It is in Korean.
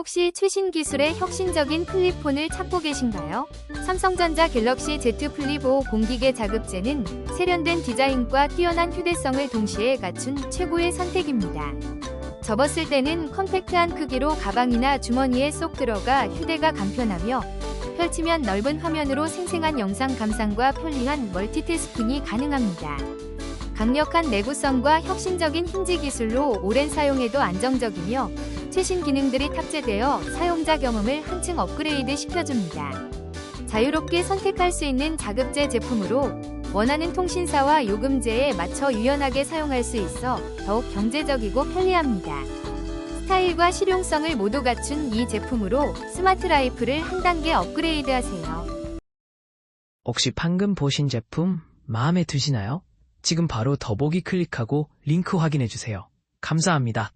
혹시 최신 기술의 혁신적인 플립폰을 찾고 계신가요? 삼성전자 갤럭시 Z 플립 5 공기계 자급제는 세련된 디자인과 뛰어난 휴대성을 동시에 갖춘 최고의 선택입니다. 접었을 때는 컴팩트한 크기로 가방이나 주머니에 쏙 들어가 휴대가 간편하며 펼치면 넓은 화면으로 생생한 영상 감상과 편리한 멀티태스킹이 가능합니다. 강력한 내구성과 혁신적인 힌지 기술로 오랜 사용에도 안정적이며 최신 기능들이 탑재되어 사용자 경험을 한층 업그레이드 시켜줍니다. 자유롭게 선택할 수 있는 자급제 제품으로 원하는 통신사와 요금제에 맞춰 유연하게 사용할 수 있어 더욱 경제적이고 편리합니다. 스타일과 실용성을 모두 갖춘 이 제품으로 스마트 라이프를 한 단계 업그레이드 하세요. 혹시 방금 보신 제품 마음에 드시나요? 지금 바로 더보기 클릭하고 링크 확인해 주세요. 감사합니다.